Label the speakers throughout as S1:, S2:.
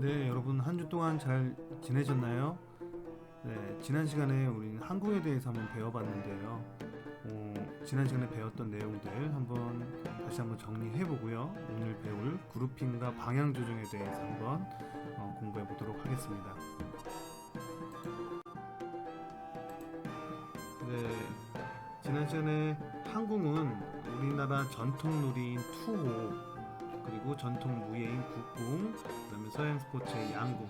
S1: 네, 여러분 한 주 동안 잘 지내셨나요? 네, 지난 시간에 우리는 한국에 대해서 한번 배워봤는데요. 어, 지난 시간에 배웠던 내용들 한번 다시 한번 정리해 보고요. 오늘 배울 그룹핑과 방향 조정에 대해서 한번 어, 공부해 보도록 하겠습니다. 네, 지난 시간에 한궁은 우리나라 전통 놀이인 투호 그리고 전통 무예인 국궁, 그다음에 서양 스포츠의 양궁,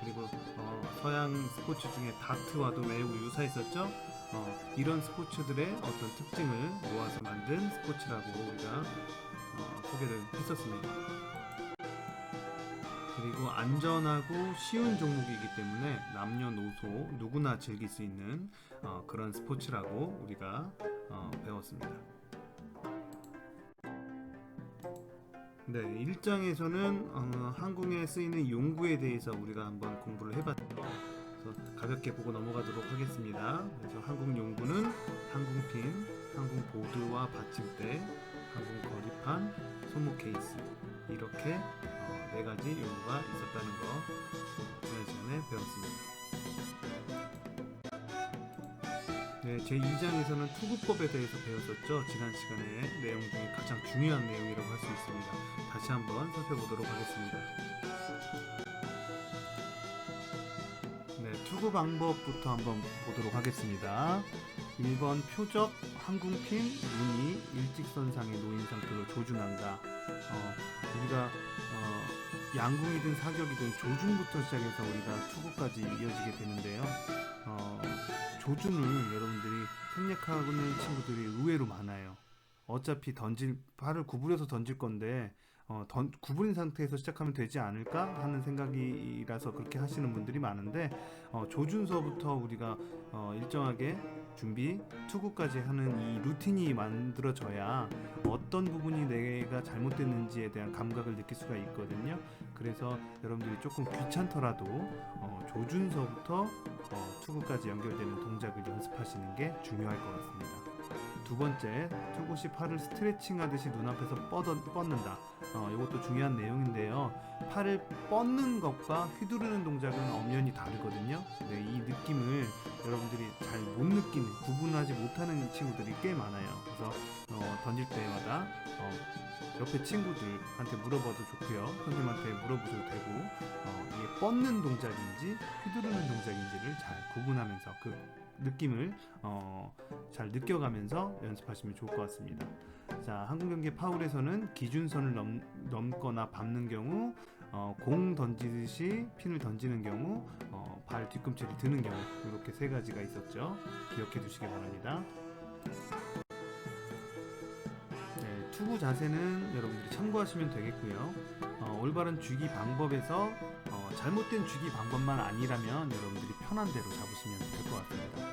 S1: 그리고 어, 서양 스포츠 중에 다트와도 매우 유사했었죠. 어, 이런 스포츠들의 어떤 특징을 모아서 만든 스포츠라고 우리가 어, 소개를 했었습니다. 그리고 안전하고 쉬운 종목이기 때문에 남녀노소 누구나 즐길 수 있는 어, 그런 스포츠라고 우리가 어, 배웠습니다. 네, 1장에서는 어, 항공에 쓰이는 용구에 대해서 우리가 한번 공부를 해봤죠. 그래서 가볍게 보고 넘어가도록 하겠습니다. 그래서 항공 용구는 항공핀, 항공 보드와 받침대, 항공 거리판, 손목 케이스 이렇게 어, 네 가지 용구가 있었다는 거 어, 지난 시간에 배웠습니다. 제 2장에서는 투구법에 대해서 배웠었죠. 지난 시간에 내용 중에 가장 중요한 내용이라고 할 수 있습니다. 다시 한번 살펴보도록 하겠습니다. 네, 투구 방법부터 한번 보도록 하겠습니다. 1번 표적 항공핀 눈이 일직선상에 놓인 상태로 조준한다. 어, 우리가 어, 양궁이든 사격이든 조준부터 시작해서 우리가 투구까지 이어지게 되는데요. 어, 조준을 여러분들이 생략하는 친구들이 의외로 많아요. 어차피 던질 팔을 구부려서 던질 건데 어, 던, 구부린 상태에서 시작하면 되지 않을까 하는 생각이라서 그렇게 하시는 분들이 많은데 어, 조준서부터 우리가 어, 일정하게 준비 투구까지 하는 이 루틴이 만들어져야 어떤 부분이 내가 잘못됐는지에 대한 감각을 느낄 수가 있거든요. 그래서 여러분들이 조금 귀찮더라도 어, 조준서부터 어, 투구까지 연결되는 동작을 연습하시는 게 중요할 것 같습니다. 두 번째, 시 팔을 스트레칭 하듯이 눈앞에서 뻗어, 뻗는다. 어, 이것도 중요한 내용인데요. 팔을 뻗는 것과 휘두르는 동작은 엄연히 다르거든요. 네, 이 느낌을 여러분들이 잘 못 느끼는, 구분하지 못하는 친구들이 꽤 많아요. 그래서 어, 던질 때마다 어, 옆에 친구들한테 물어봐도 좋고요. 선생님한테 물어보셔도 되고 어, 이게 뻗는 동작인지 휘두르는 동작인지를 잘 구분하면서 그 느낌을 어, 잘 느껴가면서 연습하시면 좋을 것 같습니다. 자, 한국 경기 파울에서는 기준선을 넘, 넘거나 밟는 경우, 어, 공 던지듯이 핀을 던지는 경우, 어, 발 뒤꿈치를 드는 경우 이렇게 세 가지가 있었죠. 기억해 두시기 바랍니다. 네, 투구 자세는 여러분들이 참고하시면 되겠고요. 어, 올바른 주기 방법에서 어, 잘못된 주기 방법만 아니라면 여러분들이 편한 대로 잡으시면 될 것 같습니다.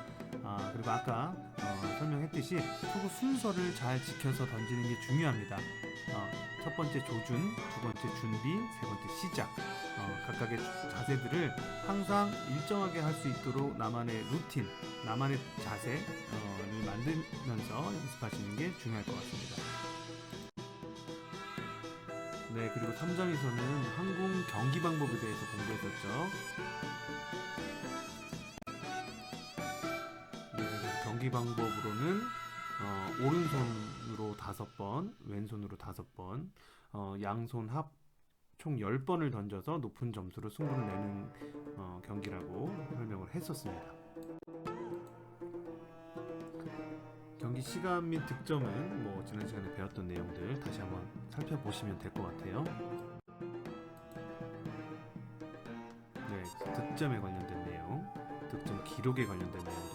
S1: 아, 그리고 아까 어, 설명했듯이 투구 순서를 잘 지켜서 던지는 게 중요합니다. 어, 첫 번째 조준, 두 번째 준비, 세 번째 시작. 어, 각각의 자세들을 항상 일정하게 할 수 있도록 나만의 루틴, 나만의 자세를 만들면서 연습하시는 게 중요할 것 같습니다. 네, 그리고 3장에서는 항공 경기 방법에 대해서 공부했었죠. 경기 방법으로는 어, 오른손으로 다섯 번, 왼손으로 다섯 번, 어, 양손 합 총 10번을 던져서 높은 점수로 승부를 내는 어, 경기라고 설명을 했었습니다. 경기 시간 및 득점은 뭐 지난 시간에 배웠던 내용들 다시 한번 살펴보시면 될 것 같아요. 네, 득점에 관련된 내용, 득점 기록에 관련된 내용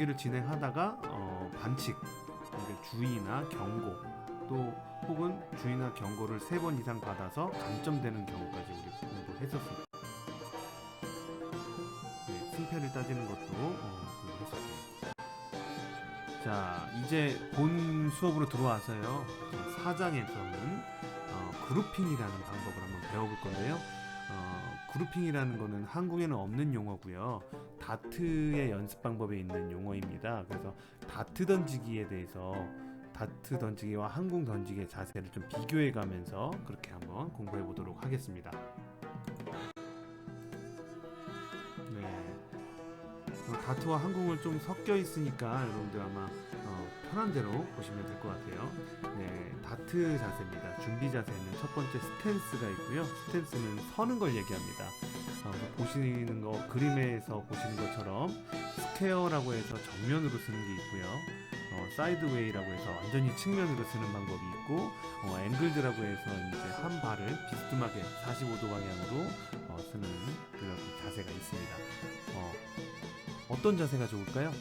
S1: 경기를 진행하다가 어, 반칙, 그러니까 주의나 경고, 또 혹은 주의나 경고를 세 번 이상 받아서 감점되는 경우까지 우리 공부했었습니다. 네, 승패를 따지는 것도 어, 공부했었고요. 자, 이제 본 수업으로 들어와서요. 4장에서는 어, 그룹핑이라는 방법을 한번 배워볼 건데요. 어, 그룹핑이라는 거는 한국에는 없는 용어고요. 다트의 연습 방법에 있는 용어입니다. 그래서 다트 던지기에 대해서 다트 던지기와 항공 던지기의 자세를 좀 비교해 가면서 그렇게 한번 공부해 보도록 하겠습니다. 네. 어, 다트와 항공을 좀 섞여 있으니까 여러분들 아마 어, 편한 대로 보시면 될 것 같아요. 네, 다트 자세입니다. 준비 자세는 첫 번째 스탠스가 있고요. 스탠스는 서는 걸 얘기합니다. 어, 보시는 거 그림에서 보시는 것처럼 스퀘어라고 해서 정면으로 쓰는 게 있고요. 어, 사이드웨이라고 해서 완전히 측면으로 쓰는 방법이 있고 어, 앵글드라고 해서 이제 한 발을 비스듬하게 45도 방향으로 어, 쓰는 그런 자세가 있습니다. 어, 어떤 자세가 좋을까요?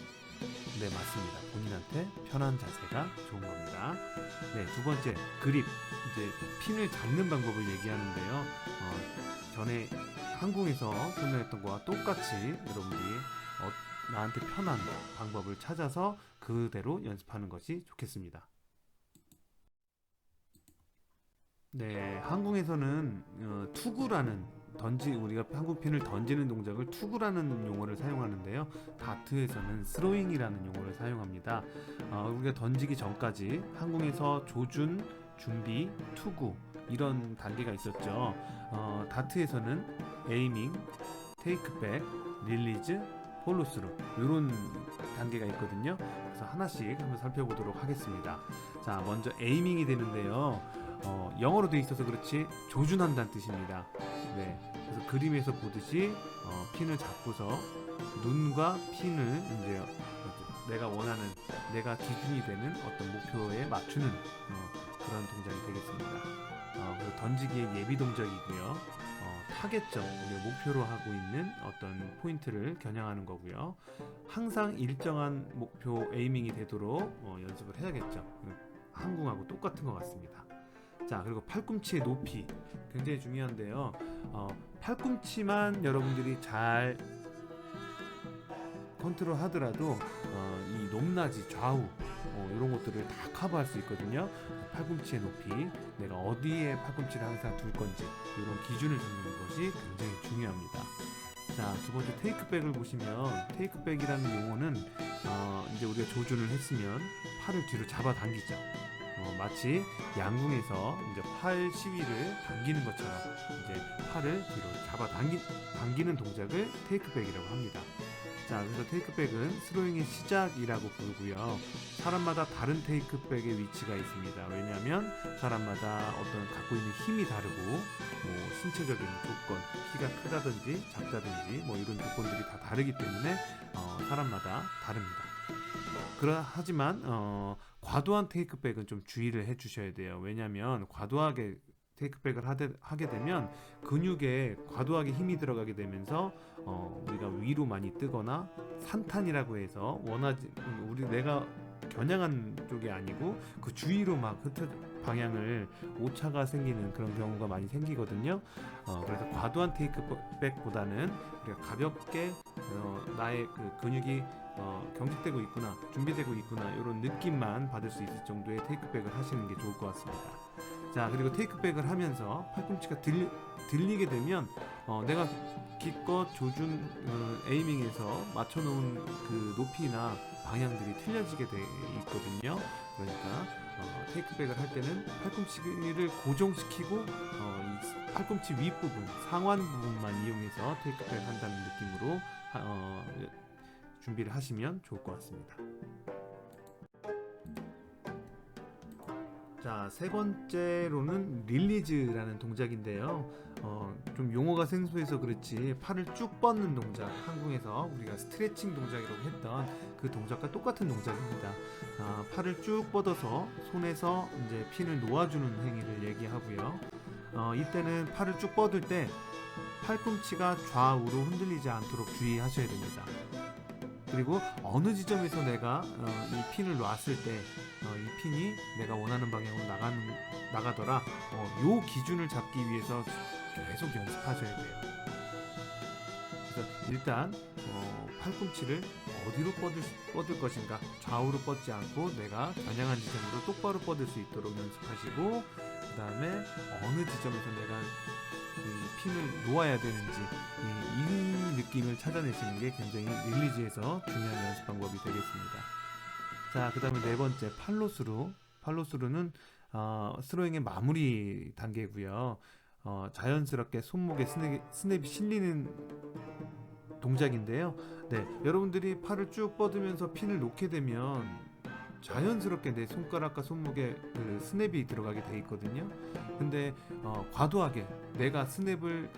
S1: 네 맞습니다. 본인한테 편한 자세가 좋은 겁니다. 네 두 번째 그립 이제 핀을 잡는 방법을 얘기하는데요. 어, 전에 항공에서 설명했던 거와 똑같이 여러분들이 어, 나한테 편한 방법을 찾아서 그대로 연습하는 것이 좋겠습니다. 네, 항공에서는 어, 투구라는 던지 우리가 항공핀을 던지는 동작을 투구라는 용어를 사용하는데요. 다트에서는 스로잉이라는 용어를 사용합니다. 어, 우리가 던지기 전까지 항공에서 조준, 준비, 투구 이런 단계가 있었죠. 어, 다트에서는 에이밍, 테이크백, 릴리즈, 폴로스루 이런 단계가 있거든요. 그래서 하나씩 한번 살펴보도록 하겠습니다. 자, 먼저 에이밍이 되는데요. 어, 영어로 되어 있어서 그렇지 조준한다는 뜻입니다. 네, 그래서 그림에서 보듯이 어, 핀을 잡고서 눈과 핀을 이제 내가 원하는 내가 기준이 되는 어떤 목표에 맞추는 어, 그런 동작이 되겠습니다. 어, 그리고 던지기의 예비 동작이고요. 어, 타겟점, 목표로 하고 있는 어떤 포인트를 겨냥하는 거고요. 항상 일정한 목표 에이밍이 되도록 어, 연습을 해야겠죠. 항공하고 똑같은 것 같습니다. 자, 그리고 팔꿈치의 높이 굉장히 중요한데요. 어, 팔꿈치만 여러분들이 잘 컨트롤 하더라도 어, 이 높낮이 좌우 어, 이런 것들을 다 커버할 수 있거든요. 팔꿈치의 높이, 내가 어디에 팔꿈치를 항상 둘 건지 이런 기준을 잡는 것이 굉장히 중요합니다. 자, 두 번째 테이크백을 보시면 테이크백이라는 용어는 어, 이제 우리가 조준을 했으면 팔을 뒤로 잡아 당기죠. 어, 마치 양궁에서 이제 팔 시위를 당기는 것처럼 이제 팔을 뒤로 잡아 당기, 당기는 동작을 테이크백이라고 합니다. 자, 그래서 테이크백은 스로잉의 시작이라고 부르고요. 사람마다 다른 테이크백의 위치가 있습니다. 왜냐하면 사람마다 어떤 갖고 있는 힘이 다르고 뭐 신체적인 조건, 키가 크다든지 작다든지 뭐 이런 조건들이 다 다르기 때문에 어, 사람마다 다릅니다. 그러 하지만 어, 과도한 테이크백은 좀 주의를 해주셔야 돼요. 왜냐하면 과도하게 테이크백을 하되, 하게 되면 근육에 과도하게 힘이 들어가게 되면서 어, 우리가 위로 많이 뜨거나 산탄이라고 해서 원하지 우리 내가 겨냥한 쪽이 아니고 그 주위로 막 흩어 방향을 오차가 생기는 그런 경우가 많이 생기거든요. 어, 그래서 과도한 테이크백보다는 우리가 가볍게 어, 나의 그 근육이 어, 경직되고 있구나, 준비되고 있구나 이런 느낌만 받을 수 있을 정도의 테이크백을 하시는 게 좋을 것 같습니다. 자 그리고 테이크백을 하면서 팔꿈치가 들, 들리게 되면 어, 내가 기껏 조준 어, 에이밍에서 맞춰놓은 그 높이나 방향들이 틀려지게 돼 있거든요. 그러니까 어, 테이크백을 할 때는 팔꿈치를 고정시키고 어, 이 팔꿈치 윗부분, 상완 부분만 이용해서 테이크백 한다는 느낌으로 하, 어, 준비를 하시면 좋을 것 같습니다. 자, 세 번째로는 릴리즈라는 동작인데요. 어, 좀 용어가 생소해서 그렇지 팔을 쭉 뻗는 동작, 한국에서 우리가 스트레칭 동작이라고 했던 그 동작과 똑같은 동작입니다. 아, 팔을 쭉 뻗어서 손에서 이제 핀을 놓아주는 행위를 얘기하고요. 어, 이때는 팔을 쭉 뻗을 때 팔꿈치가 좌우로 흔들리지 않도록 주의하셔야 됩니다. 그리고 어느 지점에서 내가 어, 이 핀을 놨을 때 어, 이 핀이 내가 원하는 방향으로 나가는 나가더라. 어, 요 기준을 잡기 위해서 계속 연습하셔야 돼요. 그래서 일단 어, 팔꿈치를 어디로 뻗을, 수- 뻗을 것인가 좌우로 뻗지 않고 내가 겨냥한 지점으로 똑바로 뻗을 수 있도록 연습하시고 그 다음에 어느 지점에서 내가 이 핀을 놓아야 되는지 이, 이 느낌을 찾아내시는 게 굉장히 릴리즈에서 중요한 연습 방법이 되겠습니다. 자, 그 다음에 네 번째 팔로스루 팔로스루는 어, 스로잉의 마무리 단계고요. 어, 자연스럽게 손목에 스냅, 스냅이 실리는 동작인데요. 네, 여러분들이 팔을 쭉 뻗으면서 핀을 놓게 되면 자연스럽게 내 손가락과 손목에 그 스냅이 들어가게 돼 있거든요. 근데 어, 과도하게 내가 스냅을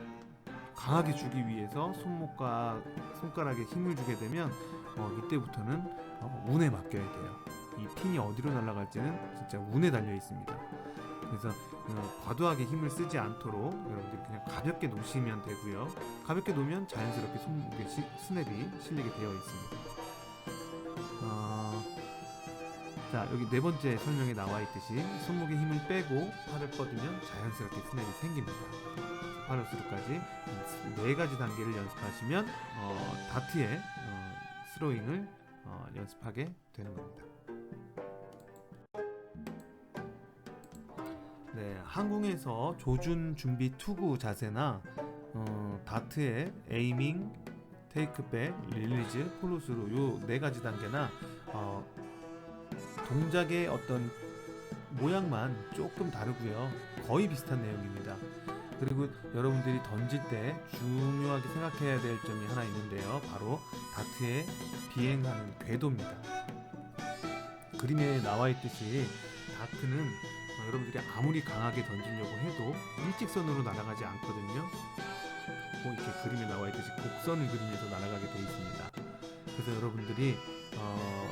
S1: 강하게 주기 위해서 손목과 손가락에 힘을 주게 되면 어, 이때부터는 어, 운에 맡겨야 돼요. 이 핀이 어디로 날아갈지는 진짜 운에 달려 있습니다. 그래서 어, 과도하게 힘을 쓰지 않도록 여러분들이 그냥 가볍게 놓으시면 되고요. 가볍게 놓으면 자연스럽게 손목에 시- 스냅이 실리게 되어 있습니다. 어, 자 여기 네 번째 설명에 나와 있듯이 손목에 힘을 빼고 팔을 뻗으면 자연스럽게 스냅이 생깁니다. 파르스루까지 네 가지 단계를 연습하시면 어, 다트의 어, 스로잉을 어, 연습하게 되는 겁니다. 네, 항공에서 조준 준비 투구 자세나 어, 다트의 에이밍, 테이크백, 릴리즈, 폴로스루 요네 가지 단계나 어, 동작의 어떤 모양만 조금 다르고요. 거의 비슷한 내용입니다. 그리고 여러분들이 던질 때 중요하게 생각해야 될 점이 하나 있는데요. 바로 다트의 비행하는 궤도입니다. 그림에 나와 있듯이 다트는 어, 여러분들이 아무리 강하게 던지려고 해도 일직선으로 날아가지 않거든요. 뭐 이렇게 그림에 나와 있듯이 곡선을 그리면서 날아가게 돼 있습니다. 그래서 여러분들이 어,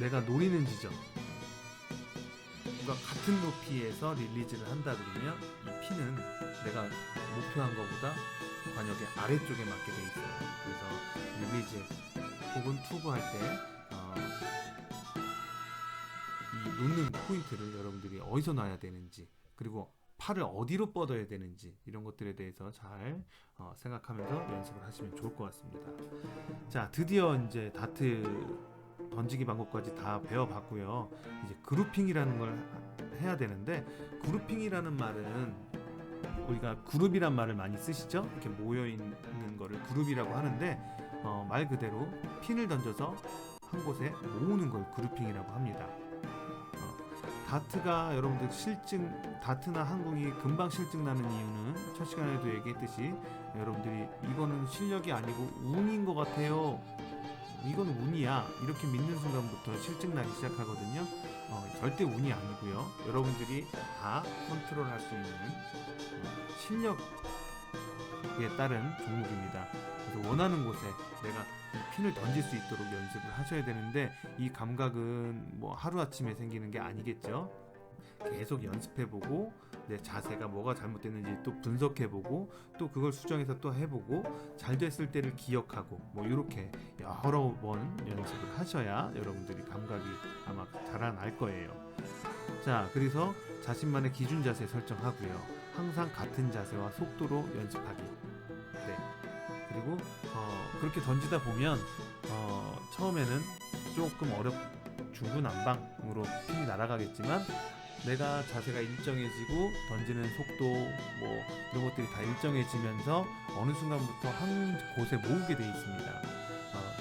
S1: 내가 노리는 지점 과 같은 높이에서 릴리즈를 한다 그러면 이 핀은 내가 목표한 것보다 관역의 아래쪽에 맞게 돼 있어요. 그래서 릴리즈 혹은 투구 할 때 어, 이 놓는 포인트를 여러분들이 어디서 놔야 되는지 그리고 팔을 어디로 뻗어야 되는지 이런 것들에 대해서 잘 어, 생각하면서 연습을 하시면 좋을 것 같습니다. 자 드디어 이제 다트 던지기 방법까지 다 배워봤고요. 이제 그룹핑이라는 걸 하- 해야 되는데 그룹핑이라는 말은 우리가 그룹이란 말을 많이 쓰시죠? 이렇게 모여 있는 거를 그룹이라고 하는데 어, 말 그대로 핀을 던져서 한 곳에 모으는 걸 그룹핑이라고 합니다. 어, 다트가 여러분들 실증 다트나 항공이 금방 실증 나는 이유는 첫 시간에도 얘기했듯이 여러분들이 이거는 실력이 아니고 운인 것 같아요. 이건 운이야 이렇게 믿는 순간부터 실증 나기 시작하거든요. 어, 절대 운이 아니고요. 여러분들이 다 컨트롤할 수 있는 어, 실력에 따른 종목입니다. 그래서 원하는 곳에 내가 이 핀을 던질 수 있도록 연습을 하셔야 되는데 이 감각은 뭐 하루 아침에 생기는 게 아니겠죠. 계속 연습해보고 내 자세가 뭐가 잘못됐는지 또 분석해보고 또 그걸 수정해서 또 해보고 잘 됐을 때를 기억하고 뭐 이렇게 여러 번 연습을 하셔야 여러분들이 감각이 아마 자라날 거예요. 자, 그래서 자신만의 기준 자세 설정하고요. 항상 같은 자세와 속도로 연습하기. 네. 그리고 어, 그렇게 던지다 보면 어, 처음에는 조금 어렵 중구난방으로 핀이 날아가겠지만 내가 자세가 일정해지고 던지는 속도 뭐 이런 것들이 다 일정해지면서 어느 순간부터 한 곳에 모으게 돼 있습니다. 어,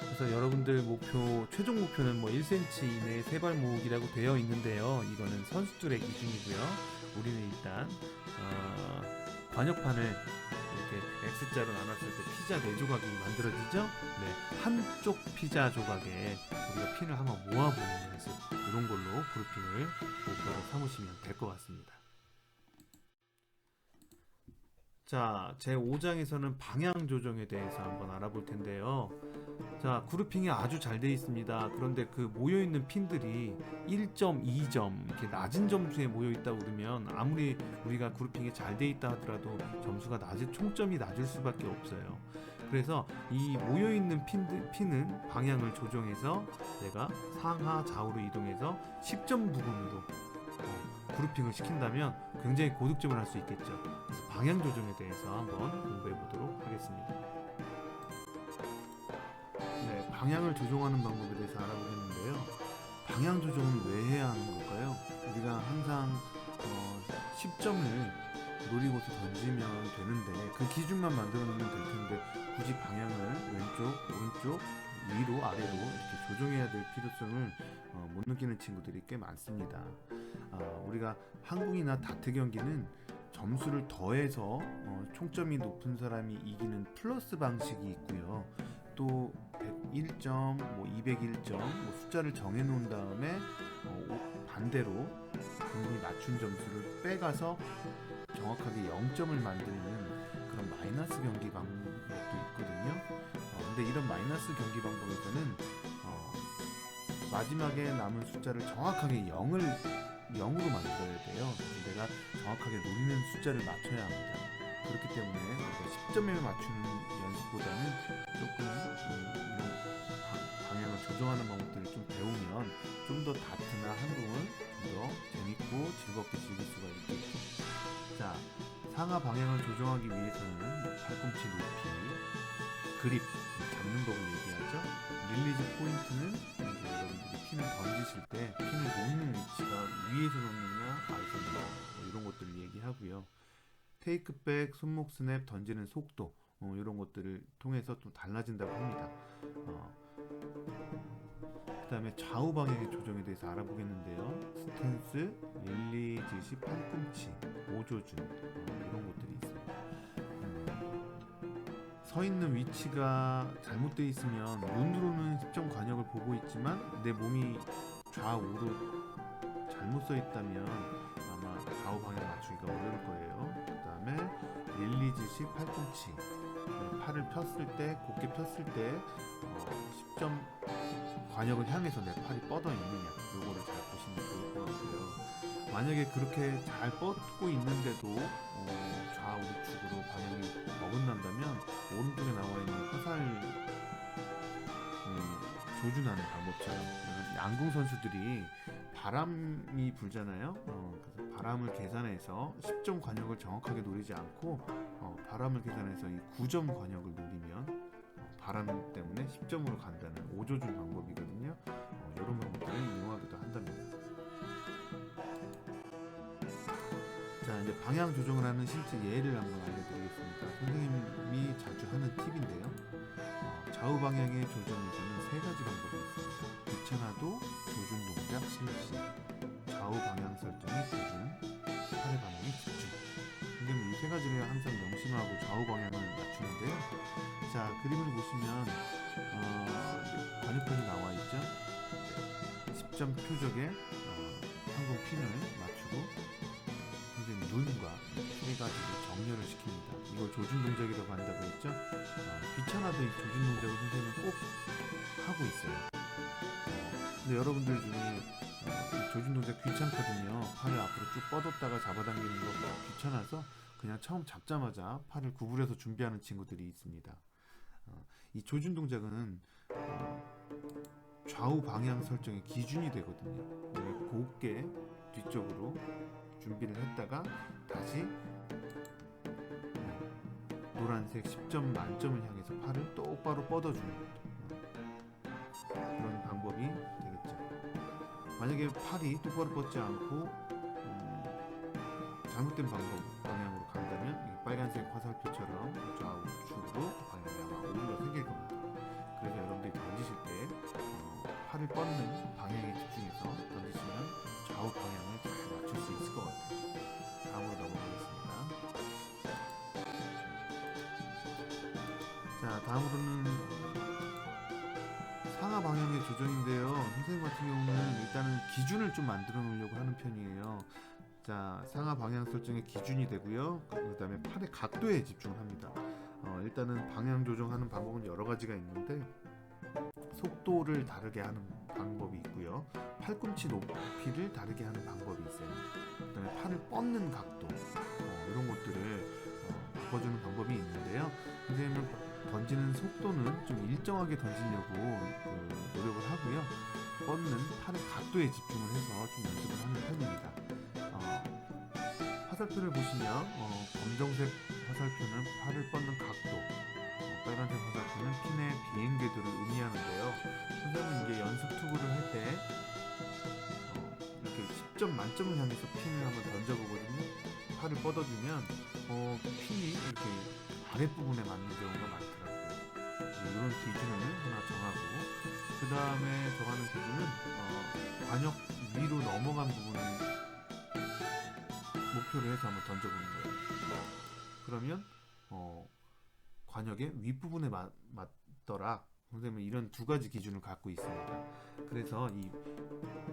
S1: 그래서 여러분들 목표 최종 목표는 뭐 1cm 이내 세발 모으기라고 되어 있는데요. 이거는 선수들의 기준이고요. 우리는 일단 어, 관역판을 이렇게 X자로 나눴을 때 피자 네 조각이 만들어지죠? 네, 한쪽 피자 조각에 우리가 핀을 한번 모아보는 연습 이런 걸로 그룹핑을 목표로 삼으시면 될 것 같습니다. 자, 제 5장에서는 방향 조정에 대해서 한번 알아볼 텐데요. 자, 그룹핑이 아주 잘 되어 있습니다. 그런데 그 모여 있는 핀들이 1점, 2점 이렇게 낮은 점수에 모여 있다 그러면 아무리 우리가 그룹핑이 잘 되어 있다 하더라도 점수가 낮은 총점이 낮을 수밖에 없어요. 그래서 이 모여 있는 핀들, 핀은 방향을 조정해서 내가 상하 좌우로 이동해서 10점 부분으로 어, 그룹핑을 시킨다면 굉장히 고득점을 할 수 있겠죠. 그래서 방향 조정에 대해서 한번 공부해 보도록 하겠습니다. 네, 방향을 조정하는 방법에 대해서 알아보겠는데요. 방향 조정은 왜 해야 하는 걸까요? 우리가 항상 어, 10점을 노리고서 던지면 되는데 그 기준만 만들어 놓으면 될 텐데 굳이 방향을 왼쪽, 오른쪽, 위로, 아래로 이렇게 조정해야 될 필요성을 어, 어, 못 느끼는 친구들이 꽤 많습니다. 어, 우리가 항공이나 다트 경기는 점수를 더해서 어, 총점이 높은 사람이 이기는 플러스 방식이 있고요. 또 101점, 뭐 201점 뭐 숫자를 정해 놓은 다음에 어, 오- 반대로 그분이 맞춘 점수를 빼가서 정확하게 0점을 만드는 그런 마이너스 경기 방법도 있거든요. 어, 근데 이런 마이너스 경기 방법에서는 어, 마지막에 남은 숫자를 정확하게 0을 0으로 만들어야 돼요. 내가 정확하게 노리는 숫자를 맞춰야 합니다. 그렇기 때문에 우리가 10점에 맞추는 연습보다는 조금 음, 이런 방- 방향을 조정하는 방법들을 좀 배우면 좀 더 다트나 한국을 좀더 재밌고 즐겁게 즐길 수가 있겠죠. 자, 상하 방향을 조정하기 위해서는 팔꿈치 높이, 그립, 잡는 법을 얘기하죠. 릴리즈 포인트는 이제 여러분들이 핀을 던지실 때 핀을 놓는 위치가 위에서 놓느냐, 아래서 놓느냐 뭐 이런 것들을 얘기하고요. 테이크백, 손목 스냅, 던지는 속도 어, 이런 것들을 통해서 좀 달라진다고 합니다. 어, 그 다음에 좌우 방향의 조정에 대해서 알아보겠는데요. 스탠스, 릴리즈시, 팔꿈치, 오조준 어, 이런 것들이 있습니다. 음, 서 있는 위치가 잘못되어 있으면 눈으로는 10점 관역을 보고 있지만 내 몸이 좌우로 잘못 서 있다면 아마 좌우 방향 맞추기가 어려울 거예요. 그 다음에 릴리즈시 팔꿈치 네, 팔을 폈을 때 곧게 폈을 때 어, 10점 관역을 향해서 내 팔이 뻗어 있느냐 요거를 잘 보시면 좋을 것 같고요. 만약에 그렇게 잘 뻗고 있는데도 어, 좌우측으로 방향이 어긋난다면 오른쪽에 나와 있는 화살 음, 조준하는 방법처럼 양궁 선수들이 바람이 불잖아요. 어, 그래서 바람을 계산해서 10점 관역을 정확하게 노리지 않고 어, 바람을 계산해서 이 9점 관역을 노리면 어, 바람 때문에 10점으로 간다는 오조준 방법이거든요. 어, 이런 방법들을 이용하기도 한답니다. 자 이제 방향 조정을 하는 실제 예를 한번 알려드리겠습니다. 선생님이 자주 하는 팁인데요. 어, 좌우 방향의 조정에서는 세 가지 방법이 있습니다. 귀찮아도 조준 동작 실시, 좌우 방향 설정의 기준, 팔의 방향의 집중. 선생님 이세 가지를 항상 명심하고 좌우 방향을 맞추는데요. 자 그림을 보시면 어, 관역편이 나와 있죠. 10점 표적에 어, 항공 핀을 맞추고 선생님 눈과 세 가지를 정렬을 시킵니다. 이걸 조준 동작이라고 한다고 했죠. 어, 귀찮아도 이 조준 동작을 선생님은 꼭 하고 있어요. 어, 근데 여러분들 중에 조준 동작 귀찮거든요. 팔을 앞으로 쭉 뻗었다가 잡아당기는 거 귀찮아서 그냥 처음 잡자마자 팔을 구부려서 준비하는 친구들이 있습니다. 어, 이 조준 동작은 어, 좌우 방향 설정의 기준이 되거든요. 네, 곱게 뒤쪽으로 준비를 했다가 다시 네, 노란색 10점 만점을 향해서 팔을 똑바로 뻗어주는 네, 그런 방법이. 만약에 팔이 똑바로 뻗지 않고 음, 잘못된 방법 방향으로 간다면 이 빨간색 화살표처럼 좌우측으로 방향이 아마 오류가 생길 겁니다. 그래서 여러분들이 던지실 때 어, 팔을 뻗는 방향에 집중해서 던지시면 좌우 방향을 잘 맞출 수 있을 것 같아요. 다음으로 넘어가겠습니다. 자, 다음으로는 상하 방향의 조정인데요. 선생님 같은 경우는 일단은 기준을 좀 만들어 놓으려고 하는 편이에요. 자, 상하 방향 설정의 기준이 되고요. 그 다음에 팔의 각도에 집중을 합니다. 어, 일단은 방향 조정하는 방법은 여러 가지가 있는데 속도를 다르게 하는 방법이 있고요. 팔꿈치 높이를 다르게 하는 방법이 있어요. 그다음에 팔을 뻗는 각도 어, 이런 것들을 어, 바꿔주는 방법이 있는데요. 선생님은 던지는 속도는 좀 일정하게 던지려고 그, 노력을 하고요. 뻗는 팔의 각도에 집중을 해서 좀 연습을 하는 편입니다. 어, 화살표를 보시면 어, 검정색 화살표는 팔을 뻗는 각도, 어, 빨간색 화살표는 핀의 비행 궤도를 의미하는데요. 선생님은 이게 연습 투구를 할때 어, 이렇게 10점 만점을 향해서 핀을 한번 던져보거든요. 팔을 뻗어주면 어, 핀이 이렇게 아랫부분에 맞는 경우가 많더 라고요.
S2: 이런 기준을 하나 정하고 그 다음에 정하는 기준은 어, 관역 위로 넘어간 부분을 목표로 해서 한번 던져보는 거예요. 그러면 어, 관역의 윗부분에 맞, 맞더라. 선생님은 이런 두 가지 기준을 갖고 있습니다. 그래서 이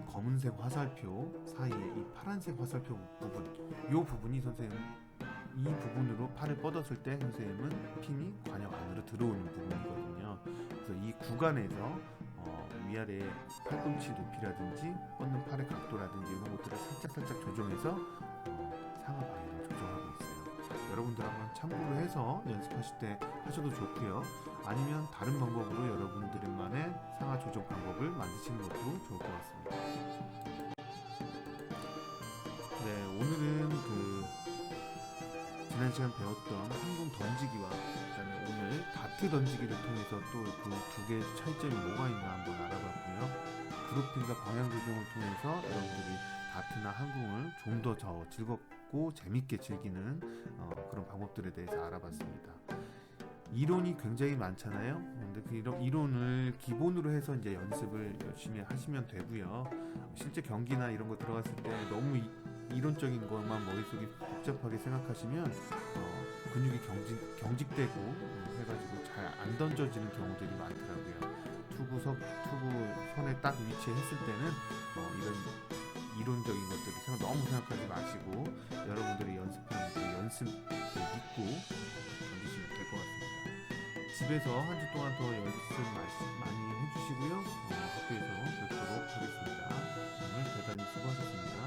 S2: 검은색 화살표 사이에 이 파란색 화살표 부분, 이 부분이 선생님 이 부분으로 팔을 뻗었을 때 선생님은 핀이 관역 안으로 들어오는 부분이거든요. 그래서 이 구간에서 어, 위아래 팔꿈치 높이라든지 뻗는 팔의 각도라든지 이런 것들을 살짝 살짝 조정해서 어, 상하 방향을 조정하고 있어요. 여러분들 한번 참고를 해서 연습하실 때 하셔도 좋고요. 아니면 다른 방법으로 여러분들만의 상하 조정 방법을 만드시는 것도 좋을 것 같습니다. 네, 오늘은 그 지난 시간 배웠던 항공 던지기와 그다음에 오늘 다트 던지기를 통해서 또 그 두 개의 차이점이 뭐가 있나 한번 알아봤고요. 그룹핑과 방향 조정을 통해서 여러분들이 다트나 항공을 좀 더 더 즐겁고 재밌게 즐기는 어, 그런 방법들에 대해서 알아봤습니다. 이론이 굉장히 많잖아요. 근데 그 이론, 이론을 기본으로 해서 이제 연습을 열심히 하시면 되고요. 실제 경기나 이런 거 들어갔을 때 너무 이, 이론적인 것만 머릿속에 복잡하게 생각하시면 어, 근육이 경직, 경직되고 어, 해가지고 잘 안 던져지는 경우들이 많더라고요. 투구 석 투구 선에 딱 위치했을 때는 어, 이런 이론적인 것들을 생각, 너무 생각하지 마시고 여러분들의 연습하는 그 연습을 믿고 던지시면 될 것 같습니다. 집에서 한 주 동안 더 연습 많이 해주시고요. 어, 학교에서 뵙도록 하겠습니다. 오늘 대단히 수고하셨습니다.